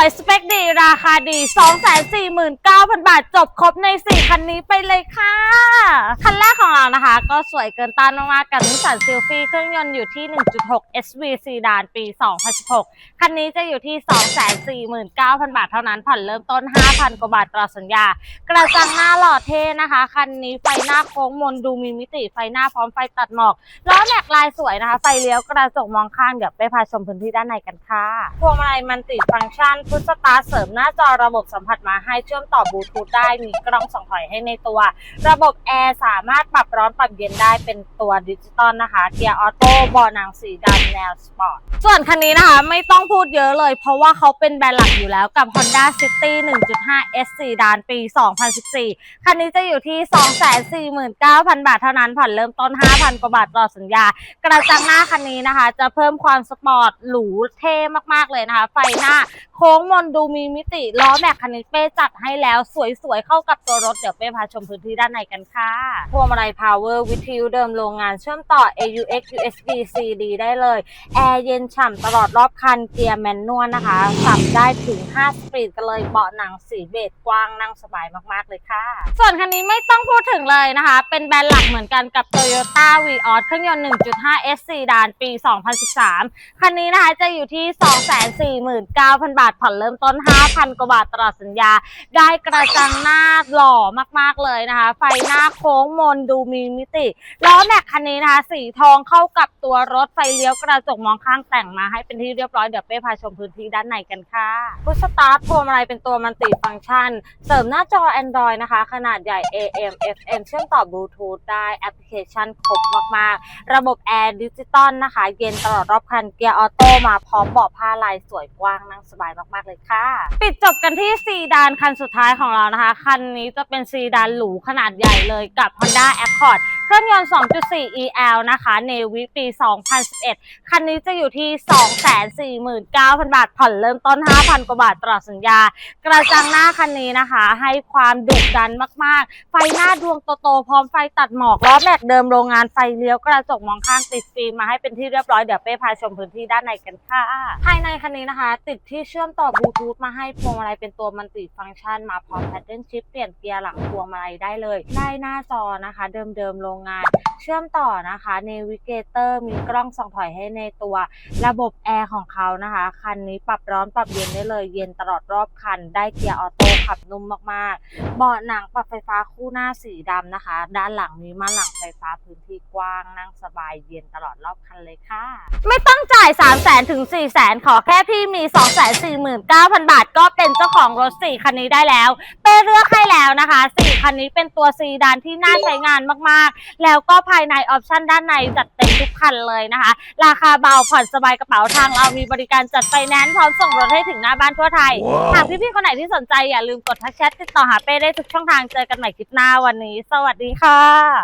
วยสเปคดีราคาดี 249,000 บาทจบครบใน 4 คันนี้ไปเลยค่ะ ก็สวยเกินต้านมากๆกับนิสสันซิลฟี่เครื่องยนต์อยู่ที่ 1.6 SV ซีดานปี 2016 คันนี้จะอยู่ที่ 249,000 บาทเท่านั้นผ่อนเริ่มต้น 5,000 กว่าบาทต่อสัญญา กระจังหน้าหล่อเท่นะคะ คันนี้ไฟหน้าโค้งมนดูมีมิติไฟหน้าพร้อมไฟตัดหมอกล้อแม็กลายสวยนะคะ ไฟเลี้ยวกระจกมองข้างเดี๋ยวไปพาชมพื้นที่ด้านในกันค่ะพวงมาลัยมันติฟังก์ชันพุทสตาร์เสริมหน้าจอระบบสัมผัสมาให้เชื่อมต่อบลูทูธได้มีกล้องส่องถอยให้ในตัว ระบบแอร์สามารถปรับร้อนปรับเย็นได้เป็นตัวดิจิตอลนะคะเกียร์ออโต้บาะหนังสีดำแนวสปอร์ตส่วนคันนี้นะคะไม่ต้องพูดเยอะเลย เพราะว่าเขาเป็นแบรนด์หลักอยู่แล้วกับ Honda City 1.5 S สีดานปี 2014 คันนี้จะอยู่ที่ 249,000 บาทเท่านั้นผ่อนเริ่มต้น 5,000 กว่าบาทต่อสัญญา กระจังหน้าคันนี้นะคะ จะเพิ่มความสปอร์ตหรูเท่มากๆเลยนะคะ ไฟหน้า โค้งมนดูมีมิติล้อแม็กคันนี้เป้จัดให้แล้วสวยๆ เข้ากับตัวรถ เดี๋ยวเป้พาชมพื้นที่ด้านในกันค่ะพวงมาลัยพาวเวอร์วิทยุเดิมโรงงานเชื่อมต่อ AUX USB CD ได้เลย แอร์เย็นฉ่ำตลอดรอบคันเกียร์แมนนวลนะคะสับได้ถึง 5 สปีดกันเลยเบาะหนังสีเบจกว้างนั่งสบายมากๆเลยค่ะ ส่วนคันนี้ไม่ต้องพูดถึงเลยนะคะ เป็นแบรนด์หลักเหมือนกันกับ Toyota v ีออเครื่องยนต์ 1.5 S 4ดานปี 2013 คันนี้นะคะจะอยู่ที่ 249,000 บาทผ่อนเริ่มต้น 5,000 กว่าบาทตลอดสัญญา ได้กระจังหน้าหล่อมากๆเลยนะคะ ไฟหน้าโค้งมนดูมีมิติ ล้อแม็กคันนี้นะคะ สีทองเข้ากับตัวรถไฟเลี้ยวกระจกมองข้างแต่งมาให้เป็นที่เรียบร้อย เดี๋ยวเป้พาชมพื้นที่ด้านในกันค่ะพุชสตาร์ทพวงมาลัยเป็นตัวมันติฟังก์ชัน เสริมหน้าจอ Android นะคะ ขนาดใหญ่ AM FM เชื่อมต่อบลูทูธได้แอปพลิเคชันครบมากๆ ระบบแอร์ดิจิตอลนะคะ เย็นตลอดรอบคันเกียร์ออโต้มาพร้อมเบาะผ้าลายสวยกว้างนั่งสบายมากๆเลยค่ะ ปิดจบกันที่ซีดานคันสุดท้ายของเรานะคะ คันนี้จะเป็นซีดานหรูขนาดใหญ่เลยกับ Honda Accord เครื่องยนต์ 2.4 EL นะคะเนวิปี 2011 คันนี้จะอยู่ที่ 249,000 บาท ผ่อนเริ่มต้น 5,000 กว่าบาทตลอดสัญญา กระจังหน้าคันนี้นะคะ ให้ความดุดันมาก ๆ ไฟหน้าดวงโตๆพร้อมไฟตัดหมอกล้อแม็กเดิมโรงงานไฟเลี้ยวกระจกมองข้างติดฟิล์มมาให้เป็นที่เรียบร้อย เดี๋ยวเป้พาชมพื้นที่ด้านในกันค่ะ ภายในคันนี้นะคะ ติดที่เชื่อมต่อบลูทูธมาให้พวงมาลัยเป็นตัวมันติฟังก์ชันมาพร้อมแพดเดิลชิปเปลี่ยนเกียร์หลังพวงมาลัยได้เลย ได้หน้าจอนะคะ เดิมๆโรงงาน เชื่อมต่อนะคะเนวิเกเตอร์มีกล้องส่องถอยให้ในตัว ระบบแอร์ของเขานะคะ คันนี้ปรับร้อนปรับเย็นได้เลย เย็นตลอดรอบคัน ได้เกียร์ออโต้ขับนุ่มมากๆ เบาะหนังปรับไฟฟ้าคู่หน้าสีดำนะคะ ด้านหลังมีม่านหลังไฟฟ้าพื้นที่กว้างนั่งสบายเย็นตลอดรอบคันเลยค่ะ ไม่ต้องจ่าย 3 0 0 0 0 0ถึง 4 0 0 0 0 0ขอแค่พี่มี 249,000 บาท ก็เป็นเจ้าของรถ4คันนี้ได้แล้ว เป้เลือกให้แล้วนะคะ คันนี้เป็นตัวซีดานที่น่าใช้งานมากๆ แล้วก็ภายในออปชั่นด้านในจัดเต็มทุกคันเลยนะคะ ราคาเบาผ่อนสบายกระเป๋าทางเรามีบริการจัดไฟแนนซ์พร้อมส่งรถให้ถึงหน้าบ้านทั่วไทย หากพี่ๆคนไหนที่สนใจอย่าลืมกดทักแชทติดต่อหาเป้ได้ทุกช่องทางเจอกันใหม่คลิปหน้าวันนี้ สวัสดีค่ะ